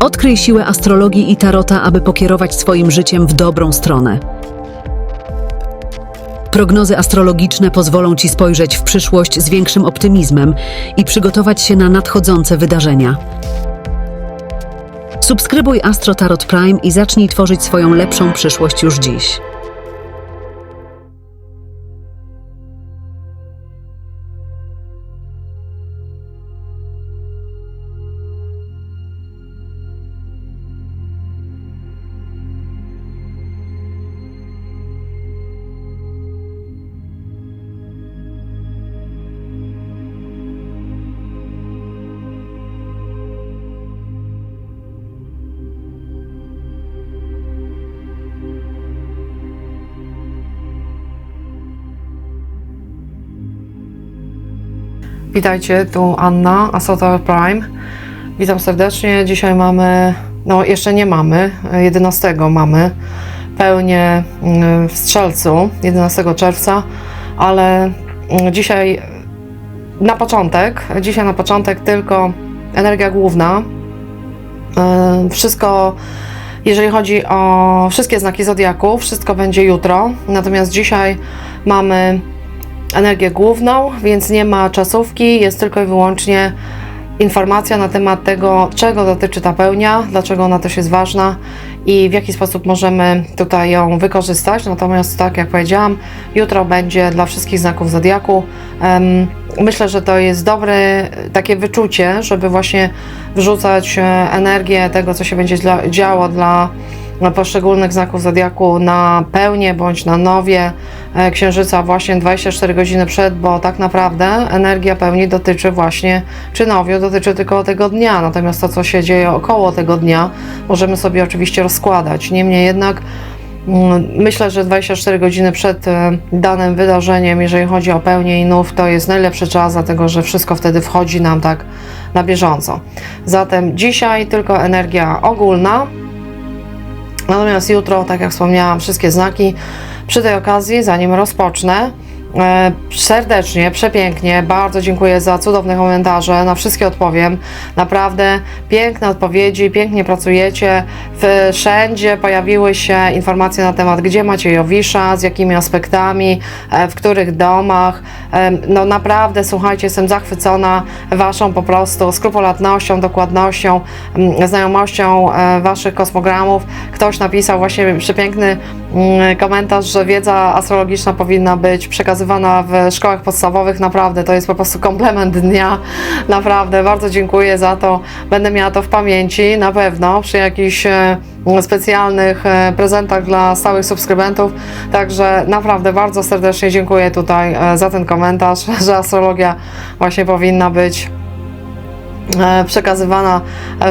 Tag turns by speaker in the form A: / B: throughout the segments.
A: Odkryj siłę astrologii i tarota, aby pokierować swoim życiem w dobrą stronę. Prognozy astrologiczne pozwolą Ci spojrzeć w przyszłość z większym optymizmem i przygotować się na nadchodzące wydarzenia. Subskrybuj Astro Tarot Prime i zacznij tworzyć swoją lepszą przyszłość już dziś.
B: Witajcie, tu Anna, Asota Prime. Witam serdecznie. Dzisiaj mamy, no jeszcze nie mamy, 11 mamy pełnię mm, w Strzelcu, 11 czerwca, ale mm, dzisiaj na początek, dzisiaj na początek tylko energia główna. E, Wszystko, jeżeli chodzi o wszystkie znaki zodiaku, wszystko będzie jutro, natomiast dzisiaj mamy energię główną, więc nie ma czasówki, jest tylko i wyłącznie informacja na temat tego, czego dotyczy ta pełnia, dlaczego ona też jest ważna i w jaki sposób możemy tutaj ją wykorzystać. Natomiast, tak jak powiedziałam, jutro będzie dla wszystkich znaków zodiaku. Myślę, że to jest dobre takie wyczucie, żeby właśnie wrzucać e, energię tego, co się będzie działo dla poszczególnych znaków zodiaku na pełnię bądź na nowie e, księżyca właśnie 24 godziny przed, bo tak naprawdę energia pełni dotyczy właśnie, czy nowiu dotyczy tylko tego dnia, natomiast to, co się dzieje około tego dnia, możemy sobie oczywiście rozkładać. Niemniej jednak mm, Myślę, że 24 godziny przed e, danym wydarzeniem, jeżeli chodzi o pełnię i nów, to jest najlepszy czas, dlatego że wszystko wtedy wchodzi nam tak na bieżąco. Zatem dzisiaj tylko energia ogólna, Natomiast jutro, tak jak wspomniałam, wszystkie znaki. Przy tej okazji, zanim rozpocznę, serdecznie, przepięknie, bardzo dziękuję za cudowne komentarze, na wszystkie odpowiem. Naprawdę piękne odpowiedzi, pięknie pracujecie. Wszędzie pojawiły się informacje na temat, gdzie macie Jowisza, z jakimi aspektami, e, w których domach. E, No naprawdę, słuchajcie, jestem zachwycona Waszą po prostu skrupulatnością, dokładnością, znajomością e, Waszych kosmogramów. Ktoś napisał właśnie przepiękny mm, komentarz, że wiedza astrologiczna powinna być przekazywana w szkołach podstawowych. Naprawdę, to jest po prostu komplement dnia. Naprawdę, bardzo dziękuję za to. Będę miała to w pamięci na pewno przy jakichś e, specjalnych e, prezentach dla stałych subskrybentów. Także naprawdę bardzo serdecznie dziękuję tutaj e, za ten komentarz, że astrologia właśnie powinna być przekazywana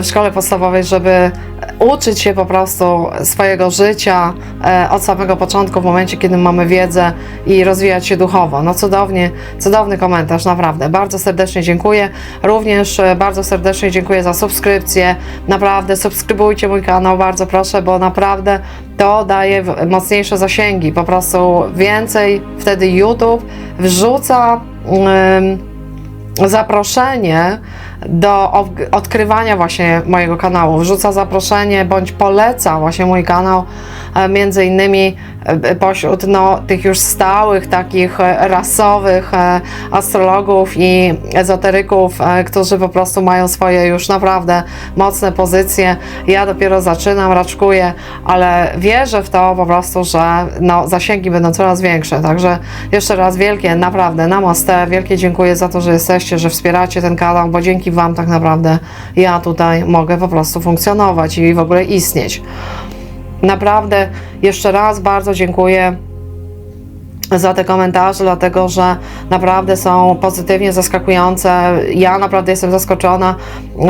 B: w szkole podstawowej, żeby uczyć się po prostu swojego życia e, od samego początku, w momencie, kiedy mamy wiedzę i rozwijać się duchowo. No cudownie, cudowny komentarz, naprawdę. Bardzo serdecznie dziękuję. Również e, bardzo serdecznie dziękuję za subskrypcję. Naprawdę subskrybujcie mój kanał, bardzo proszę, bo naprawdę to daje mocniejsze zasięgi. Po prostu więcej wtedy YouTube wrzuca. zaproszenie do odkrywania właśnie mojego kanału. Wrzuca zaproszenie bądź poleca właśnie mój kanał e, między innymi e, pośród no, tych już stałych, takich e, rasowych astrologów i ezoteryków, którzy po prostu mają swoje już naprawdę mocne pozycje. Ja dopiero zaczynam, raczkuję, ale wierzę w to po prostu, że no, zasięgi będą coraz większe. Także jeszcze raz wielkie, naprawdę namaste, wielkie dziękuję za to, że jesteście, że wspieracie ten kanał, bo dzięki Wam tak naprawdę ja tutaj mogę po prostu funkcjonować i w ogóle istnieć. Naprawdę jeszcze raz bardzo dziękuję za te komentarze, dlatego że naprawdę są pozytywnie zaskakujące. Ja naprawdę jestem zaskoczona,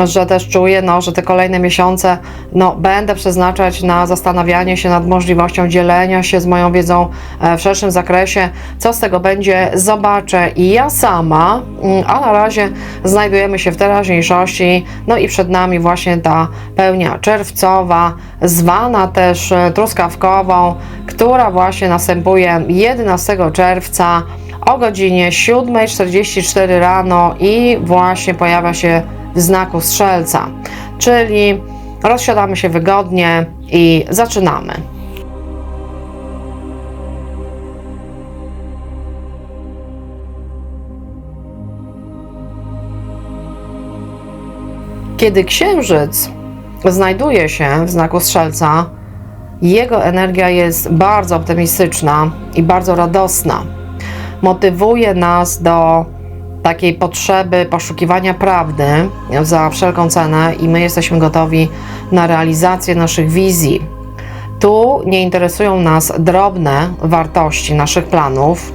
B: że też czuję, no, że te kolejne miesiące no, będę przeznaczać na zastanawianie się nad możliwością dzielenia się z moją wiedzą e, w szerszym zakresie. Co z tego będzie, zobaczę i ja sama, mm, a na razie znajdujemy się w teraźniejszości, no i przed nami właśnie ta pełnia czerwcowa, zwana też e, truskawkową, która właśnie następuje 11 czerwca o godzinie 7.44 rano i właśnie pojawia się w znaku strzelca, czyli rozsiadamy się wygodnie i zaczynamy. Kiedy księżyc znajduje się w znaku strzelca, jego energia jest bardzo optymistyczna i bardzo radosna. Motywuje nas do takiej potrzeby poszukiwania prawdy za wszelką cenę i my jesteśmy gotowi na realizację naszych wizji. Tu nie interesują nas drobne wartości naszych planów,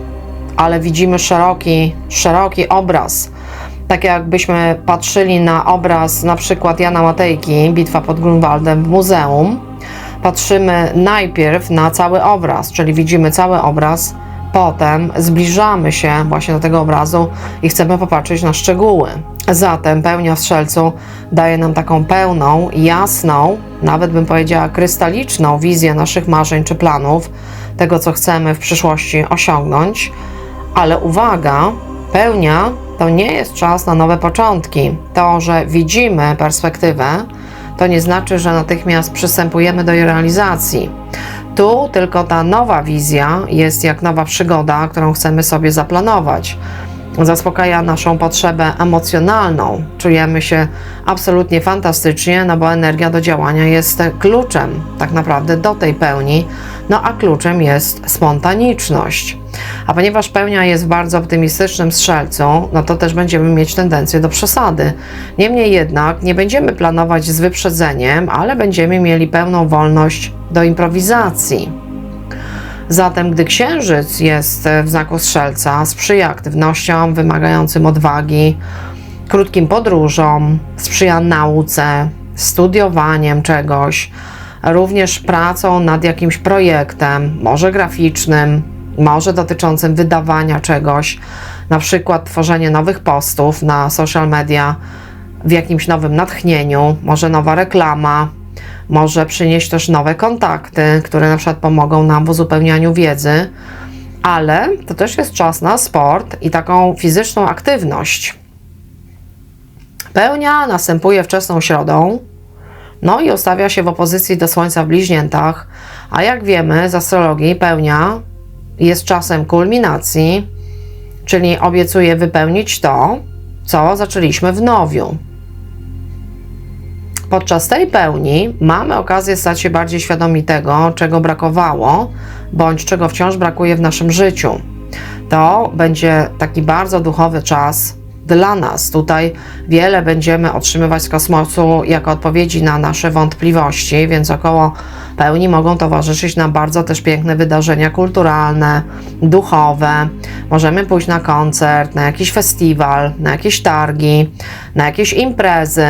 B: ale widzimy szeroki, szeroki obraz. Tak jakbyśmy patrzyli na obraz na przykład Jana Matejki, Bitwa pod Grunwaldem w muzeum, patrzymy najpierw na cały obraz, czyli widzimy cały obraz, potem zbliżamy się właśnie do tego obrazu i chcemy popatrzeć na szczegóły. Zatem pełnia w strzelcu daje nam taką pełną, jasną, nawet bym powiedziała krystaliczną wizję naszych marzeń czy planów, tego co chcemy w przyszłości osiągnąć. Ale uwaga, pełnia to nie jest czas na nowe początki. To, że widzimy perspektywę, to nie znaczy, że natychmiast przystępujemy do jej realizacji. Tu tylko ta nowa wizja jest jak nowa przygoda, którą chcemy sobie zaplanować. Zaspokaja naszą potrzebę emocjonalną. Czujemy się absolutnie fantastycznie, no bo energia do działania jest kluczem tak naprawdę do tej pełni, no a kluczem jest spontaniczność. A ponieważ pełnia jest w bardzo optymistycznym strzelcu, no to też będziemy mieć tendencję do przesady. Niemniej jednak nie będziemy planować z wyprzedzeniem, ale będziemy mieli pełną wolność do improwizacji. Zatem, gdy księżyc jest w znaku strzelca, sprzyja aktywnościom wymagającym odwagi, krótkim podróżom, sprzyja nauce, studiowaniem czegoś, również pracą nad jakimś projektem, może graficznym, może dotyczącym wydawania czegoś, na przykład tworzenie nowych postów na social media w jakimś nowym natchnieniu, może nowa reklama, może przynieść też nowe kontakty, które na przykład pomogą nam w uzupełnianiu wiedzy, ale to też jest czas na sport i taką fizyczną aktywność. Pełnia następuje wczesną środą, no i ustawia się w opozycji do Słońca w bliźniętach, a jak wiemy z astrologii, pełnia jest czasem kulminacji, czyli obiecuje wypełnić to, co zaczęliśmy w nowiu. Podczas tej pełni mamy okazję stać się bardziej świadomi tego, czego brakowało, bądź czego wciąż brakuje w naszym życiu. To będzie taki bardzo duchowy czas dla nas. Tutaj wiele będziemy otrzymywać z kosmosu jako odpowiedzi na nasze wątpliwości, więc około pełni mogą towarzyszyć nam bardzo też piękne wydarzenia kulturalne, duchowe. Możemy pójść na koncert, na jakiś festiwal, na jakieś targi, na jakieś imprezy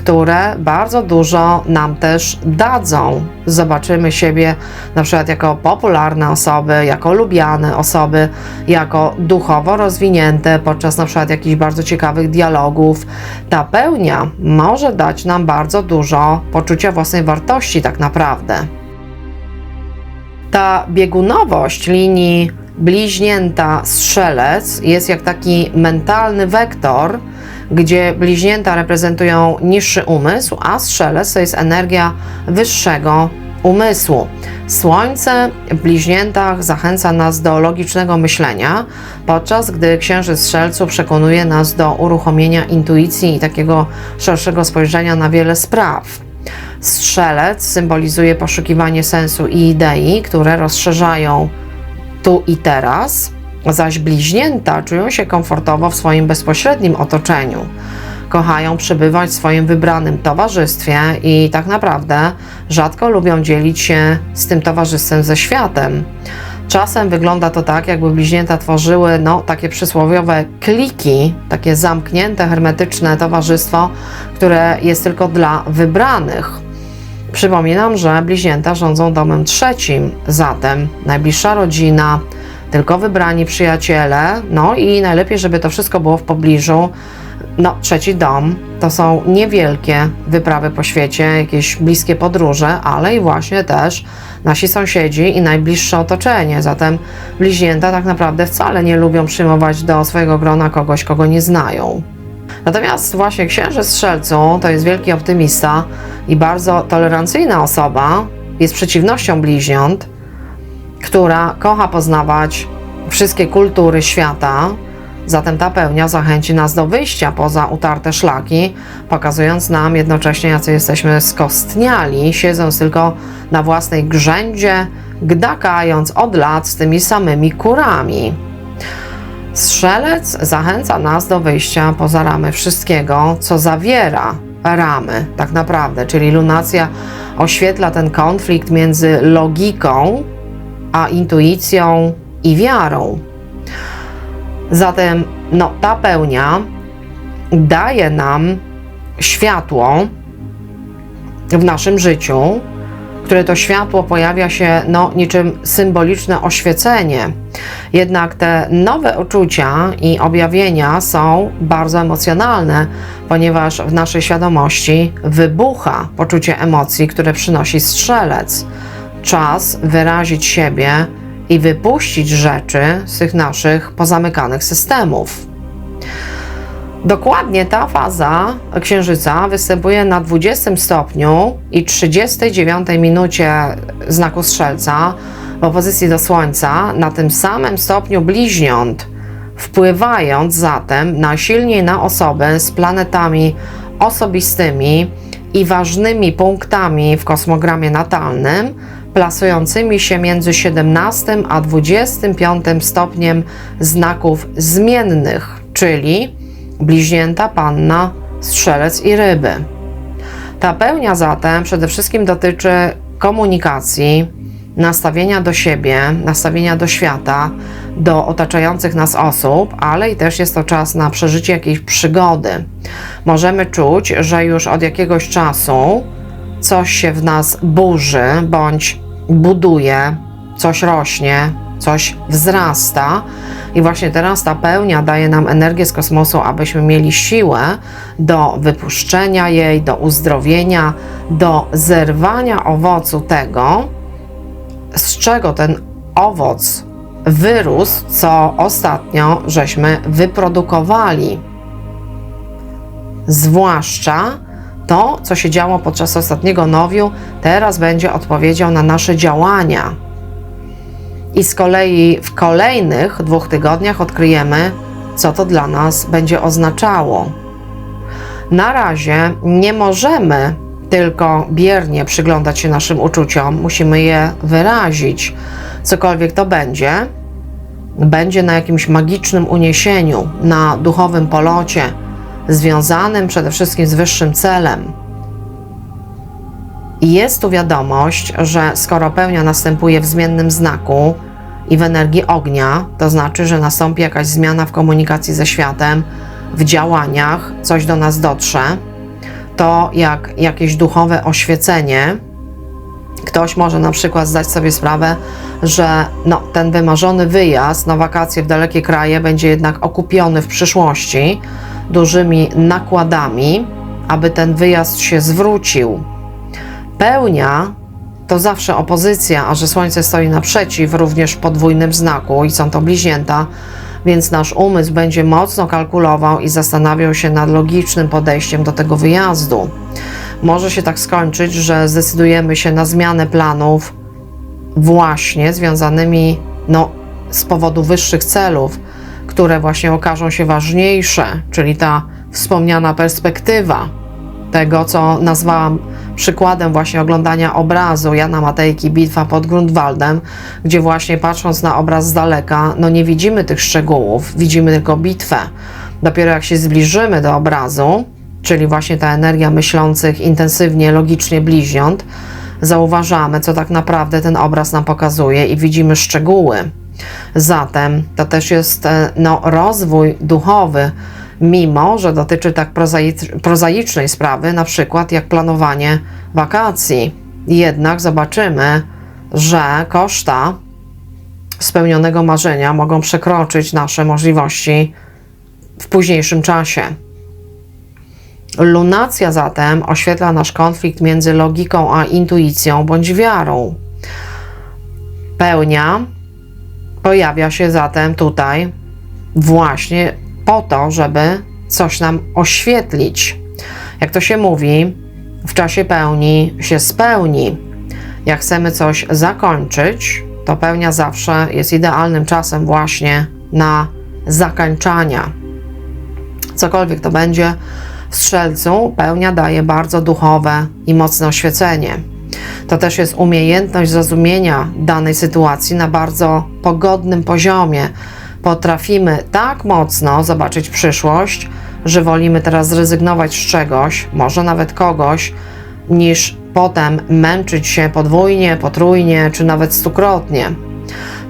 B: które bardzo dużo nam też dadzą. Zobaczymy siebie na przykład jako popularne osoby, jako lubiane osoby, jako duchowo rozwinięte podczas na przykład jakichś bardzo ciekawych dialogów. Ta pełnia może dać nam bardzo dużo poczucia własnej wartości, tak naprawdę. Ta biegunowość linii bliźnięta strzelec jest jak taki mentalny wektor, gdzie bliźnięta reprezentują niższy umysł, a strzelec to jest energia wyższego umysłu. Słońce w bliźniętach zachęca nas do logicznego myślenia, podczas gdy księżyc strzelcu przekonuje nas do uruchomienia intuicji i takiego szerszego spojrzenia na wiele spraw. Strzelec symbolizuje poszukiwanie sensu i idei, które rozszerzają tu i teraz, zaś bliźnięta czują się komfortowo w swoim bezpośrednim otoczeniu. Kochają przebywać w swoim wybranym towarzystwie i tak naprawdę rzadko lubią dzielić się z tym towarzystwem ze światem. Czasem wygląda to tak, jakby bliźnięta tworzyły no, takie przysłowiowe kliki, takie zamknięte, hermetyczne towarzystwo, które jest tylko dla wybranych. Przypominam, że bliźnięta rządzą domem trzecim, zatem najbliższa rodzina, tylko wybrani przyjaciele, no i najlepiej, żeby to wszystko było w pobliżu. No, trzeci dom to są niewielkie wyprawy po świecie, jakieś bliskie podróże, ale i właśnie też nasi sąsiedzi i najbliższe otoczenie. Zatem bliźnięta tak naprawdę wcale nie lubią przyjmować do swojego grona kogoś, kogo nie znają. Natomiast właśnie księżyc strzelcu to jest wielki optymista i bardzo tolerancyjna osoba, jest przeciwnością bliźniąt, która kocha poznawać wszystkie kultury świata. Zatem ta pełnia zachęci nas do wyjścia poza utarte szlaki, pokazując nam jednocześnie, jacy jesteśmy skostniali, siedząc tylko na własnej grzędzie, gdakając od lat z tymi samymi kurami. Strzelec zachęca nas do wyjścia poza ramy wszystkiego, co zawiera ramy, tak naprawdę, czyli lunacja oświetla ten konflikt między logiką a intuicją i wiarą. Zatem no, ta pełnia daje nam światło w naszym życiu, które to światło pojawia się no, niczym symboliczne oświecenie. Jednak te nowe uczucia i objawienia są bardzo emocjonalne, ponieważ w naszej świadomości wybucha poczucie emocji, które przynosi strzelec. Czas wyrazić siebie i wypuścić rzeczy z tych naszych pozamykanych systemów. Dokładnie ta faza księżyca występuje na 20 stopniu i 39 minucie znaku strzelca w opozycji do Słońca, na tym samym stopniu bliźniąt, wpływając zatem najsilniej na osobę z planetami osobistymi i ważnymi punktami w kosmogramie natalnym, plasującymi się między 17 a 25 stopniem znaków zmiennych, czyli bliźnięta, panna, strzelec i ryby. Ta pełnia zatem przede wszystkim dotyczy komunikacji, nastawienia do siebie, nastawienia do świata, do otaczających nas osób, ale i też jest to czas na przeżycie jakiejś przygody. Możemy czuć, że już od jakiegoś czasu coś się w nas burzy bądź buduje, coś rośnie, coś wzrasta. I właśnie teraz ta pełnia daje nam energię z kosmosu, abyśmy mieli siłę do wypuszczenia jej, do uzdrowienia, do zerwania owocu tego, z czego ten owoc wyrósł, co ostatnio żeśmy wyprodukowali. Zwłaszcza to, co się działo podczas ostatniego nowiu, teraz będzie odpowiedzią na nasze działania. I z kolei w kolejnych dwóch tygodniach odkryjemy, co to dla nas będzie oznaczało. Na razie nie możemy tylko biernie przyglądać się naszym uczuciom, musimy je wyrazić. Cokolwiek to będzie, będzie na jakimś magicznym uniesieniu, na duchowym polocie, związanym przede wszystkim z wyższym celem. Jest tu wiadomość, że skoro pełnia następuje w zmiennym znaku i w energii ognia, to znaczy, że nastąpi jakaś zmiana w komunikacji ze światem, w działaniach, coś do nas dotrze, to jak jakieś duchowe oświecenie, ktoś może na przykład zdać sobie sprawę, że no, ten wymarzony wyjazd na wakacje w dalekie kraje będzie jednak okupiony w przyszłości dużymi nakładami, aby ten wyjazd się zwrócił. Pełnia to zawsze opozycja, a że Słońce stoi naprzeciw, również w podwójnym znaku i są to bliźnięta, więc nasz umysł będzie mocno kalkulował i zastanawiał się nad logicznym podejściem do tego wyjazdu. Może się tak skończyć, że zdecydujemy się na zmianę planów, właśnie związanymi no, z powodu wyższych celów, które właśnie okażą się ważniejsze, czyli ta wspomniana perspektywa tego, co nazwałam przykładem właśnie oglądania obrazu Jana Matejki Bitwa pod Grunwaldem, gdzie właśnie patrząc na obraz z daleka, no nie widzimy tych szczegółów, widzimy tylko bitwę. Dopiero jak się zbliżymy do obrazu, czyli właśnie ta energia myślących intensywnie, logicznie bliźniąt, zauważamy, co tak naprawdę ten obraz nam pokazuje i widzimy szczegóły. Zatem to też jest e, no, rozwój duchowy, mimo że dotyczy tak prozaic- prozaicznej sprawy, na przykład jak planowanie wakacji. Jednak zobaczymy, że koszta spełnionego marzenia mogą przekroczyć nasze możliwości w późniejszym czasie. Lunacja zatem oświetla nasz konflikt między logiką a intuicją bądź wiarą. Pełnia pojawia się zatem tutaj właśnie po to, żeby coś nam oświetlić. Jak to się mówi, w czasie pełni się spełni. Jak chcemy coś zakończyć, to pełnia zawsze jest idealnym czasem właśnie na zakończania. Cokolwiek to będzie, w strzelcu pełnia daje bardzo duchowe i mocne oświecenie. To też jest umiejętność zrozumienia danej sytuacji na bardzo pogodnym poziomie. Potrafimy tak mocno zobaczyć przyszłość, że wolimy teraz zrezygnować z czegoś, może nawet kogoś, niż potem męczyć się podwójnie, potrójnie czy nawet stukrotnie.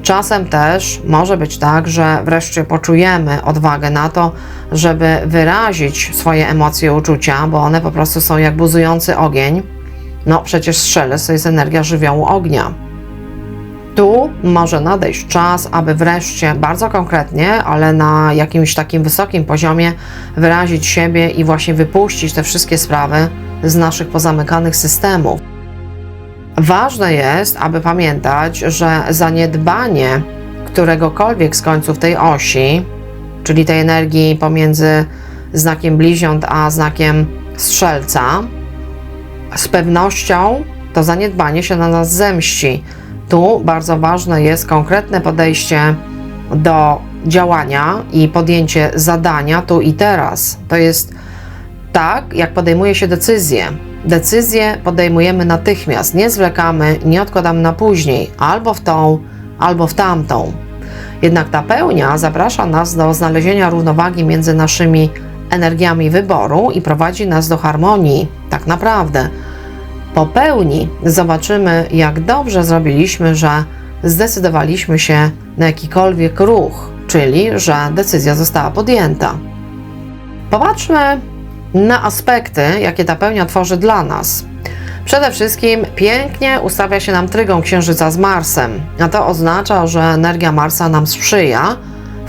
B: Czasem też może być tak, że wreszcie poczujemy odwagę na to, żeby wyrazić swoje emocje, uczucia, bo one po prostu są jak buzujący ogień. No przecież strzelec to jest energia żywiołu ognia. Tu może nadejść czas, aby wreszcie bardzo konkretnie, ale na jakimś takim wysokim poziomie wyrazić siebie i właśnie wypuścić te wszystkie sprawy z naszych pozamykanych systemów. Ważne jest, aby pamiętać, że zaniedbanie któregokolwiek z końców tej osi, czyli tej energii pomiędzy znakiem bliźniąt a znakiem strzelca, z pewnością to zaniedbanie się na nas zemści. Tu bardzo ważne jest konkretne podejście do działania i podjęcie zadania tu i teraz. To jest tak, jak podejmuje się decyzję. Decyzję podejmujemy natychmiast, nie zwlekamy, nie odkładamy na później, albo w tą, albo w tamtą. Jednak ta pełnia zaprasza nas do znalezienia równowagi między naszymi energiami wyboru i prowadzi nas do harmonii, tak naprawdę. Po pełni zobaczymy, jak dobrze zrobiliśmy, że zdecydowaliśmy się na jakikolwiek ruch, czyli że decyzja została podjęta. Popatrzmy na aspekty, jakie ta pełnia tworzy dla nas. Przede wszystkim pięknie ustawia się nam trygą Księżyca z Marsem, a to oznacza, że energia Marsa nam sprzyja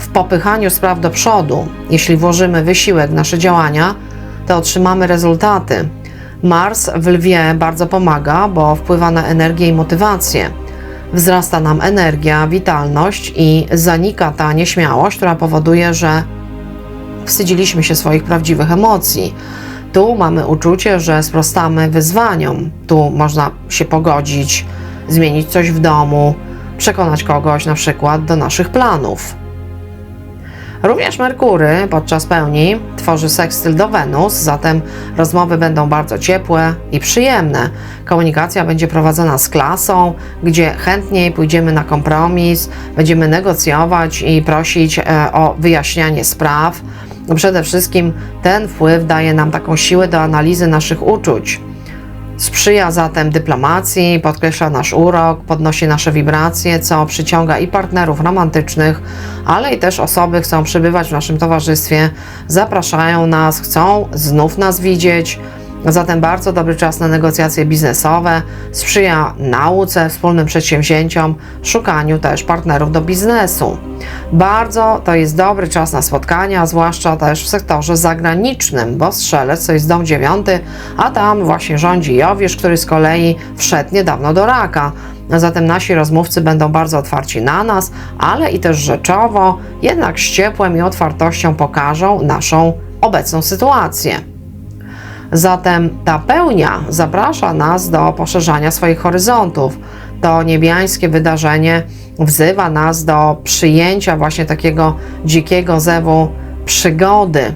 B: w popychaniu spraw do przodu. Jeśli włożymy wysiłek w nasze działania, to otrzymamy rezultaty. Mars w lwie bardzo pomaga, bo wpływa na energię i motywację. Wzrasta nam energia, witalność i zanika ta nieśmiałość, która powoduje, że wstydziliśmy się swoich prawdziwych emocji. Tu mamy uczucie, że sprostamy wyzwaniom. Tu można się pogodzić, zmienić coś w domu, przekonać kogoś na przykład do naszych planów. Również Merkury podczas pełni tworzy sekstyl do Wenus, zatem rozmowy będą bardzo ciepłe i przyjemne. Komunikacja będzie prowadzona z klasą, gdzie chętniej pójdziemy na kompromis, będziemy negocjować i prosić e, o wyjaśnianie spraw. Przede wszystkim ten wpływ daje nam taką siłę do analizy naszych uczuć. Sprzyja zatem dyplomacji, podkreśla nasz urok, podnosi nasze wibracje, co przyciąga i partnerów romantycznych, ale i też osoby chcą przybywać w naszym towarzystwie, zapraszają nas, chcą znów nas widzieć. Zatem bardzo dobry czas na negocjacje biznesowe, sprzyja nauce, wspólnym przedsięwzięciom, szukaniu też partnerów do biznesu. Bardzo to jest dobry czas na spotkania, zwłaszcza też w sektorze zagranicznym, bo strzelec to jest dom dziewiąty, a tam właśnie rządzi Jowisz, który z kolei wszedł niedawno do raka. Zatem nasi rozmówcy będą bardzo otwarci na nas, ale i też rzeczowo, jednak z ciepłem i otwartością pokażą naszą obecną sytuację. Zatem ta pełnia zaprasza nas do poszerzania swoich horyzontów. To niebiańskie wydarzenie wzywa nas do przyjęcia właśnie takiego dzikiego zewu przygody.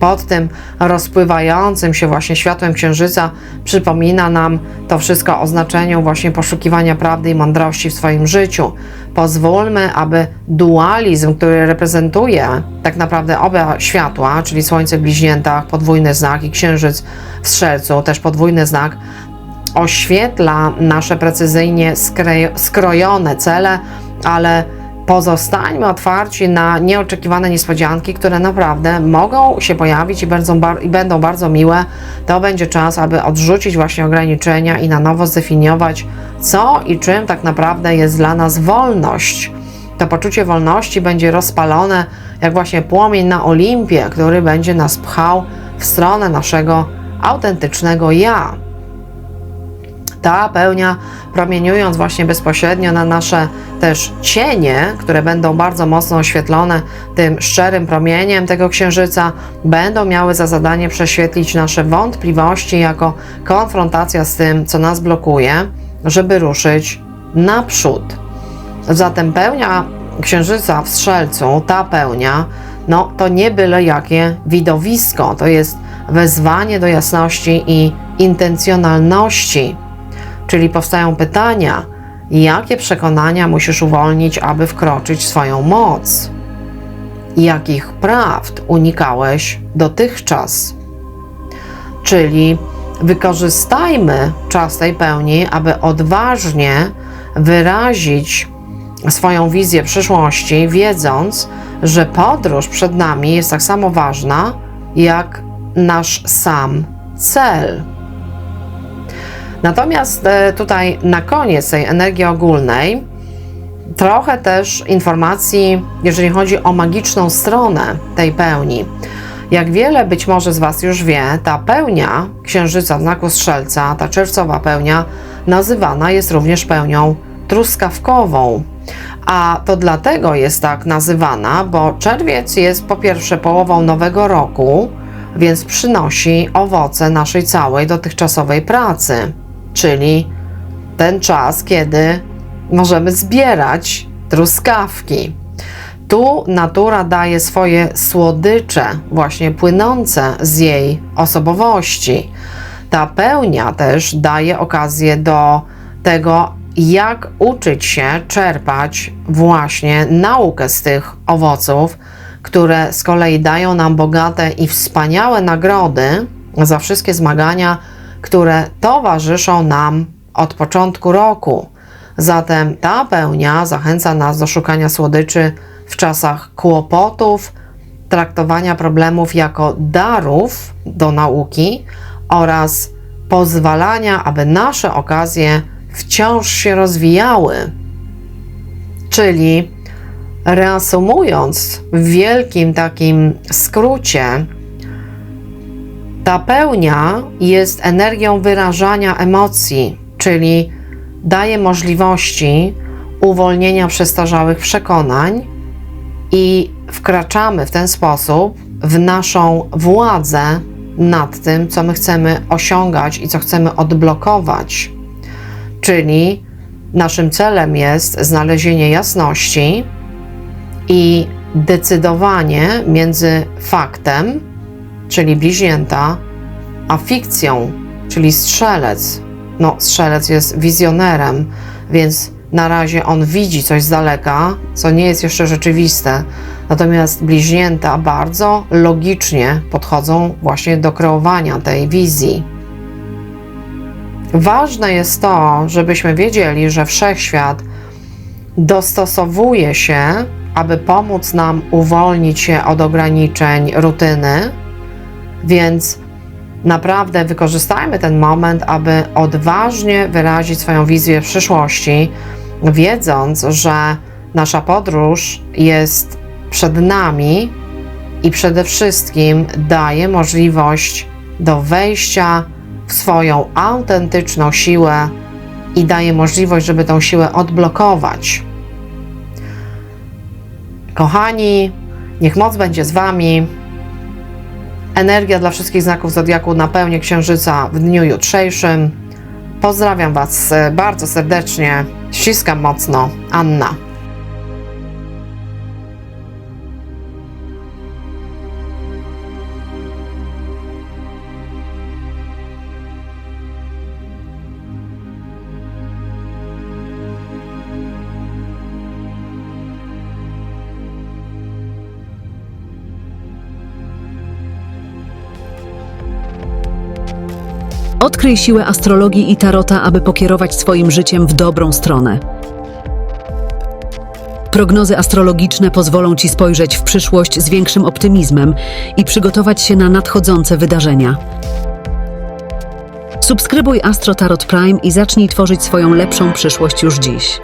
B: Pod tym rozpływającym się właśnie światłem księżyca przypomina nam to wszystko o znaczeniu właśnie poszukiwania prawdy i mądrości w swoim życiu. Pozwólmy, aby dualizm, który reprezentuje tak naprawdę oba światła, czyli Słońce w bliźniętach, podwójny znak i Księżyc w strzelcu, też podwójny znak, oświetla nasze precyzyjnie skrojone cele, ale pozostańmy otwarci na nieoczekiwane niespodzianki, które naprawdę mogą się pojawić i będą, i będą bardzo miłe. To będzie czas, aby odrzucić właśnie ograniczenia i na nowo zdefiniować, co i czym tak naprawdę jest dla nas wolność. To poczucie wolności będzie rozpalone jak właśnie płomień na Olimpie, który będzie nas pchał w stronę naszego autentycznego ja. Ta pełnia, promieniując właśnie bezpośrednio na nasze też cienie, które będą bardzo mocno oświetlone tym szczerym promieniem tego księżyca, będą miały za zadanie prześwietlić nasze wątpliwości jako konfrontacja z tym, co nas blokuje, żeby ruszyć naprzód. Zatem pełnia księżyca w strzelcu, ta pełnia, no to nie byle jakie widowisko, to jest wezwanie do jasności i intencjonalności. Czyli powstają pytania, jakie przekonania musisz uwolnić, aby wkroczyć swoją moc? Jakich prawd unikałeś dotychczas? Czyli wykorzystajmy czas tej pełni, aby odważnie wyrazić swoją wizję przyszłości, wiedząc, że podróż przed nami jest tak samo ważna jak nasz sam cel. Natomiast e, tutaj na koniec tej energii ogólnej trochę też informacji, jeżeli chodzi o magiczną stronę tej pełni. Jak wiele być może z Was już wie, ta pełnia księżyca w znaku strzelca, ta czerwcowa pełnia, nazywana jest również pełnią truskawkową. A to dlatego jest tak nazywana, bo czerwiec jest po pierwsze połową nowego roku, więc przynosi owoce naszej całej dotychczasowej pracy, czyli ten czas, kiedy możemy zbierać truskawki. Tu natura daje swoje słodycze, właśnie płynące z jej osobowości. Ta pełnia też daje okazję do tego, jak uczyć się czerpać właśnie naukę z tych owoców, które z kolei dają nam bogate i wspaniałe nagrody za wszystkie zmagania, które towarzyszą nam od początku roku. Zatem ta pełnia zachęca nas do szukania słodyczy w czasach kłopotów, traktowania problemów jako darów do nauki oraz pozwalania, aby nasze okazje wciąż się rozwijały. Czyli reasumując w wielkim takim skrócie, ta pełnia jest energią wyrażania emocji, czyli daje możliwości uwolnienia przestarzałych przekonań i wkraczamy w ten sposób w naszą władzę nad tym, co my chcemy osiągać i co chcemy odblokować. Czyli naszym celem jest znalezienie jasności i decydowanie między faktem, czyli bliźnięta, a fikcją, czyli strzelec. No, strzelec jest wizjonerem, więc na razie on widzi coś z daleka, co nie jest jeszcze rzeczywiste. Natomiast bliźnięta bardzo logicznie podchodzą właśnie do kreowania tej wizji. Ważne jest to, żebyśmy wiedzieli, że wszechświat dostosowuje się, aby pomóc nam uwolnić się od ograniczeń rutyny, więc naprawdę wykorzystajmy ten moment, aby odważnie wyrazić swoją wizję przyszłości, wiedząc, że nasza podróż jest przed nami i przede wszystkim daje możliwość do wejścia w swoją autentyczną siłę i daje możliwość, żeby tą siłę odblokować. Kochani, niech moc będzie z Wami. Energia dla wszystkich znaków zodiaku na pełnię księżyca w dniu jutrzejszym. Pozdrawiam Was e, bardzo serdecznie. Ściskam mocno. Anna.
A: Odkryj siłę astrologii i tarota, aby pokierować swoim życiem w dobrą stronę. Prognozy astrologiczne pozwolą Ci spojrzeć w przyszłość z większym optymizmem i przygotować się na nadchodzące wydarzenia. Subskrybuj Astro Tarot Prime i zacznij tworzyć swoją lepszą przyszłość już dziś.